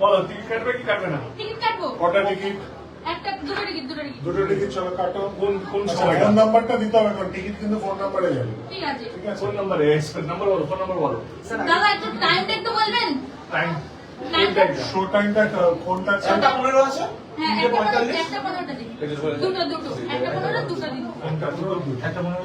বলো টিকিট কাটবে কি কাটবে না? টিকিট কাটবো। কটা টিকিট একটা দুটো টিকিট দুটো টিকিট দুটো টিকিট চলো কাটো। কোন কোন আচ্ছা, ফোন নাম্বারটা দিতে হবে কারণ টিকিট কিন্তু ফোন নাম্বারে যাবে। ঠিক আছে। ঠিক আছে? কোন নাম্বারে নাম্বার বলো ফোন নাম্বার বলো। দাদা একটু টাইমটা একটু বলবেন? টাইম শো টাইমটা কোনটা আছে? হ্যাঁ একটা পনেরো পনেরোটা দিন। দুটো দুটো একটা পনেরো দুটো দিন। কোনটা দুটো দুটো। একটা পনেরো?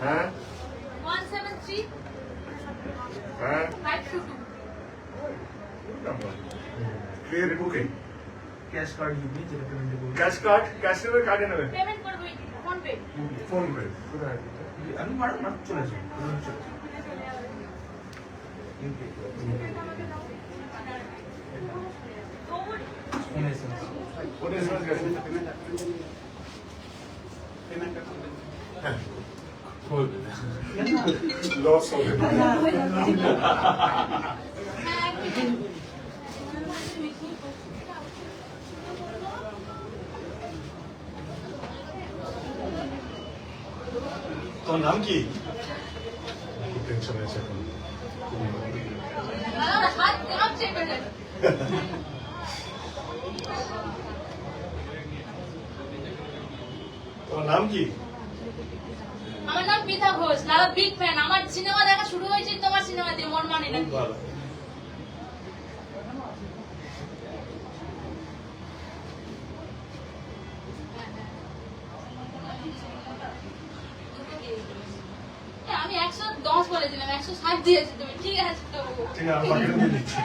হ্যাঁ? হ্যাঁ? টু ক্যাশ কার্ড দিবি যেটা পেমেন্ট ক্যাশ কার্ড ক্যাশ নেবে কার্ডে নেবে? পেমেন্ট করব ফোন পে ফোন পে কোথায় আমি চলে এসএমএস গেছে লস হবে হ্যাঁ এক মিনিট তোর নাম কি খুব টেনশন আছে এখন দাদা ওরা হাত হাত চেক করে নেবে তোর নাম কি আমার নাম পিতা ঘোষ দাদা বিগ ফ্যান আমার সিনেমা দেখা শুরু হয়েছে তোমার সিনেমা দিয়ে মন মানে না ভালো এ, আমি একশো বলেছিলাম একশো ষাট দিয়েছি তুমি। ঠিক আছে তো ঠিক আছে আমি দিয়ে দিচ্ছি।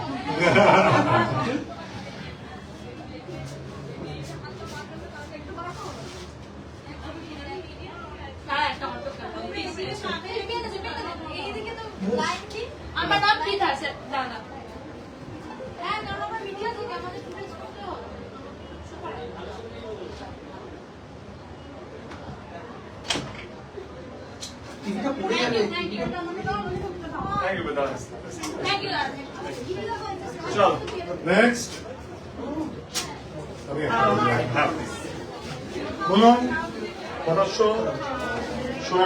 একটা অটো আমার নাম কি স্যার দাদা হ্যাঁ কারণ আমার মিডিয়া থেকে আমাদের স্টুডেন্টস করতে হবে টিভিটা পড়ে থ্যাংক গেলে you thank you thank you you চল নেক্সট বলুন কটার শো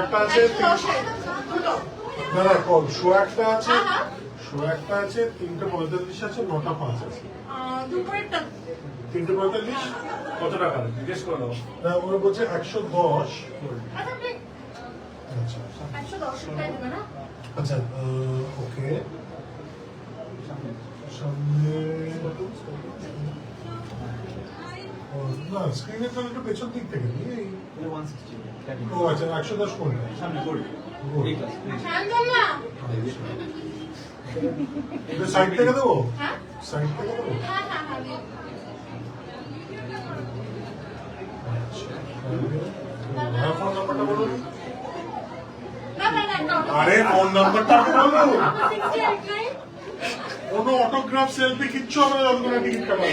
একটা আছে না কল শো একটা আছে শো একটা আছে, তিনটে পঁয়তাল্লিশ আছে, নটা পাঁচ আছে। তিনটে পঁয়তাল্লিশ? কত টাকা? জিজ্ঞেস করে না, ওরা বলছে একশো দশ। আচ্ছা। আচ্ছা আচ্ছা ওকে। সামনে ও, না স্ক্রিনের তাহলে একটু পেছন দিক থেকে এই- ও আচ্ছা একশো দশ সামনে এটা সাইড থেকে দেবো? হ্যাঁ? সাইড থেকে দেবো? হ্যাঁ হ্যাঁ হ্যাঁ। হ্যাঁ ফোন নাম্বারটা বলুন। আরে ফোন নাম্বারটা নাইন কোনো অটোগ্রাফ সেলফি কিচ্ছু হবে না যতক্ষণ টিকিট কাটা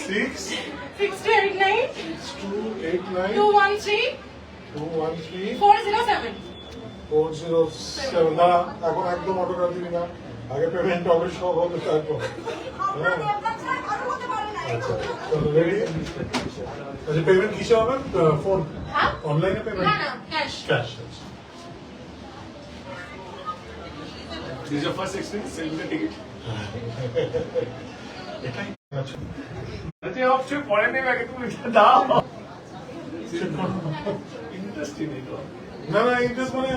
six sixty eight nine two eight nine two one three two one three four zero seven four zero seven দাঁড়া এখন একদম অটোগ্রাফ দিবি না। আগে পেমেন্ট হবে সব হবে তারপর। হ্যাঁ। আচ্ছা রেডি আচ্ছা পেমেন্ট কিসে হবে? ফোন অনলাইনে পেমেন্ট না না cash cash this is first experience selfie ticket এটাই আচ্ছা অপশন পরে নেবে আগে তুমি এটা দাও। ইন্টারেস্টিং এটা না না ইন্টারেস্ট মানে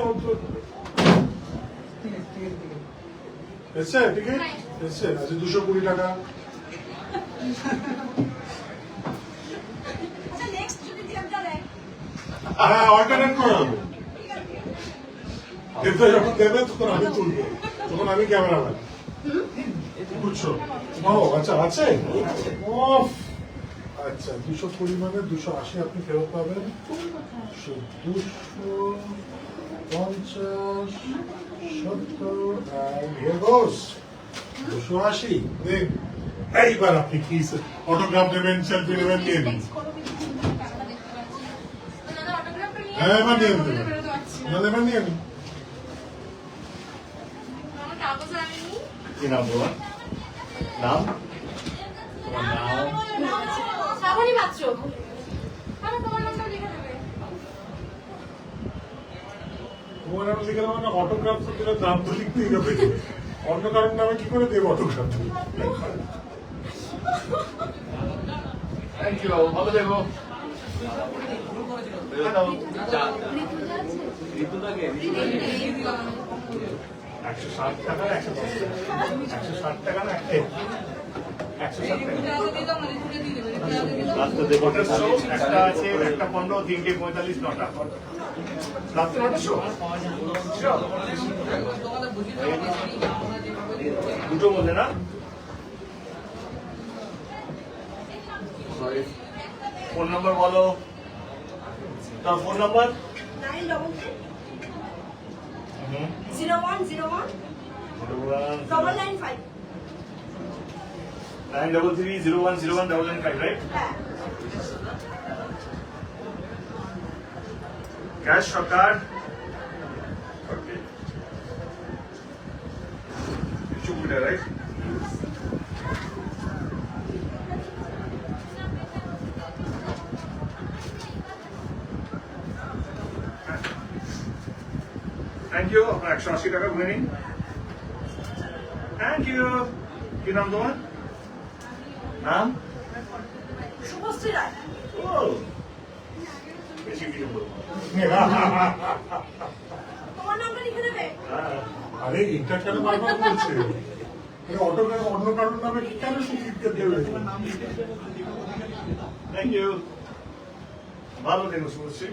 এসছে টিকিট? এসছে আচ্ছা দুশো কুড়ি টাকা। হ্যাঁ অল্টারনেট করে দেবো। কিন্তু যখন দেবে তখন আমি তুলবো। তখন আমি ক্যামেরাম্যান বুঝছ? ও আচ্ছা আছে? ও আচ্ছা দুশো কুড়ি মানে দুশো আশি আপনি ফেরত পাবেন। দুশো পঞ্চাশ সত্তর দুশো আশি। এইবার আপনি কি অটোগ্রাফ নেবেন সেলফি নেবেন নিয়ে নিন হ্যাঁ এবার নিয়ে নিতে পারেন। না এবার নিয়ে নিন আমার কাগজ আমি নিই। কি নাম তোমার নাম তোমার নাম শ্রাবণী পাত্র আরে তোমার নামটা লিখে দেবে। তোমার নাম লিখে দেবো না অটোগ্রাফ দিলে দাম তো লিখতেই হবে। অন্য নামে কি করে দেবো অটোগ্রাফ থ্যাংক ইউ ভালো থেকো। একশো ষাট টাকা একশো একশো ষাট টাকা না একশো ষাট টাকা একটা আছে একটা পনেরো তিনটে পঁয়তাল্লিশ নটা রাত্রে দুটো মধ্যে না ফোন নাম্বার বলো। তার phone number nine double zero one zero one double nine five. Nine double three zero one zero one double nine five right হ্যাঁ cash or card? Okay. Jupiter, thank you একশো আশি টাকা গুনে নিন। Thank you কি নাম তোমার? নাম? শুভশ্রী রায় ও। বেশি কিছু বলব তোমার নামটা লিখে দেবে? হ্যাঁ। আরে এটা কেন বারবার বলছে? অটোগ্রাফ অন্য কারোর নামে কি কেন লিখতে দেবে থ্যাংক ইউ ভালো থেকো শুভশ্রী।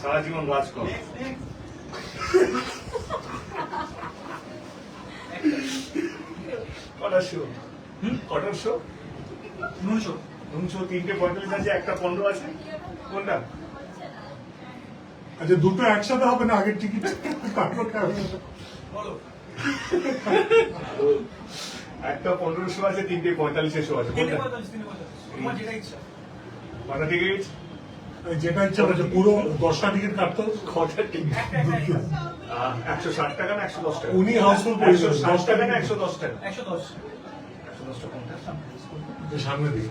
সারা জীবন রাজ কর। কটার শো কটার শো নুনশো নুনশো তিনটে পঁয়তাল্লিশ আছে একটা পনেরো আছে। কোনটা? আচ্ছা দুটো একসাথে হবে না আগের টিকিট বলো। একটা পনেরো শো আছে তিনটে পঁয়তাল্লিশে শো আছে কোনটা? কটা টিকিট যেটা ইচ্ছা হচ্ছে পুরো দশটা টিকিট কাটতে হবে। টিকিট একশো ষাট টাকা না একশো দশ টাকা? উনি হাউসফুল একশো ষাট টাকা না একশো দশ টাকা? একশো দশ। একশো দশ টাকা সামনে দিকে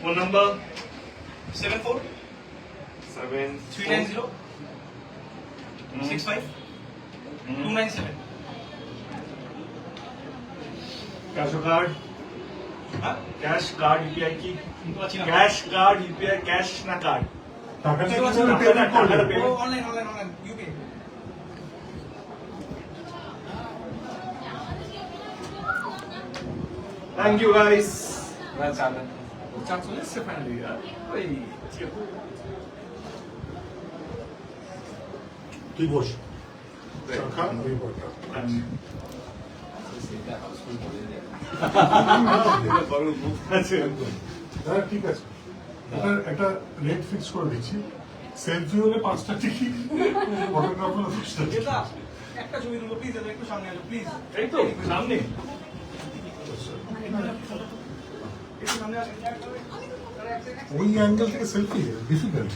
phone number? Seven four seven three nine zero. Six five two nine seven cash card হ্যাঁ ক্যাশ কার্ড ইউপিআই কি শুনতে পাচ্ছি না ক্যাশ কার্ড ইউপিআই ক্যাশ না কার্ড টাকাটা ঠিক আছে, কীভাবে টাকাটা- payment করবে? টাকাটা payment- online online online UP thank you guys চালবেন চাপ চলে এসছে ফাইনালি ওই তুই বস। খা, আমি হ্যাঁ ঠিক আছে। এটা একটা রেট ফিক্স করে দিচ্ছি। সেলফি হলে পাঁচটা টিকিট ফটোগ্রাফ হলে দশটা টিকিট একটা ছবি প্লিজ একটু সামনে আসো প্লিজ এই তো সামনে। ওই অ্যাঙ্গেল থেকে সেলফি ডিফিকাল্ট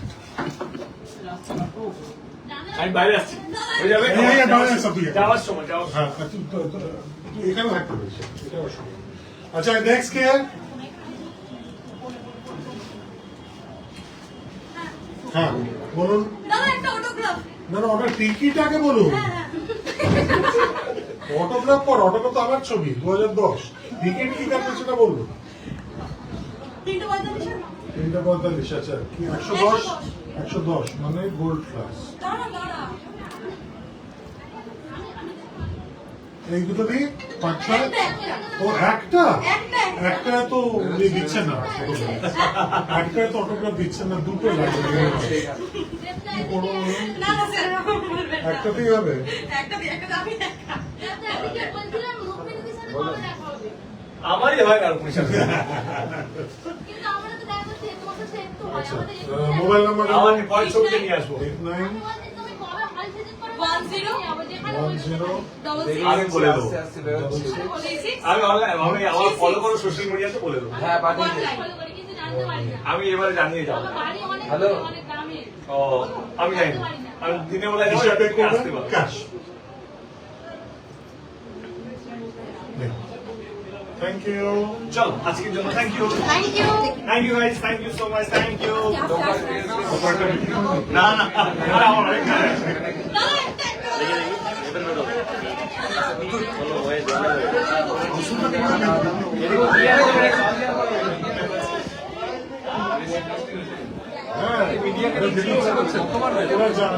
আমি বাইরে আসছি। হয়ে যাবে? আসো তুই। যাওয়ার সময় যাওয়ার সময়। হ্যাঁ তুই এখানে থাকতে পারিস আচ্ছা নেক্সট কে? হ্যাঁ বলুন। না না ওটা টিকিট আগে বলুন। অটোগ্রাফ পর অটোগ্রাফ তো আমার ছবি দু হাজার দশ। টিকিট কি কাটবে সেটা বলুন? তিনটে পঁয়তাল্লিশ আচ্ছা একশো দশ। একশো দশ মানে গোল্ড ক্লাস এই দুটো দিই পাঁচটা ও একটা? একটা তো দিচ্ছে না একটা তো অটোগ্রাফ দিচ্ছে না দুটো লাগবে। মানে একটাতেই হবে? আমারই হয় আর পয়সা আহ, মোবাইল নাম্বারটা আমার পরের ছবিটা নিয়ে আসব। এইট নাইন তুমি কবে হল ভিজিট করো 10 আবার যেখানে ওয়ান বলছো জিরো ডবল আমি বলে দেবো। আমি আমি আমার ফলো করো সোশ্যাল মিডিয়াতে বলে দেবো। হ্যাঁ পাঠিয়ে দিন ফলো করি কিন্তু জানতে পারি না। আমি এবারে জানিয়ে যাব। হ্যালো। ও আমি জানি আমি দিনের বেলায় যাব হিসাবে আসতে পারব। ক্যাশ থ্যাংক ইউ চলো আজকের জন্য thank you thank you thank you guys thank you so much thank you না না না আমার হ্যাঁ যা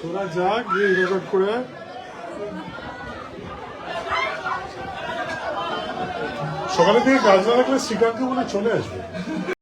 তোরা যা গিয়ে রেকর্ড করে সকালে থেকে কাজ না রাখলে শ্রীকান্ত বলে চলে আসবে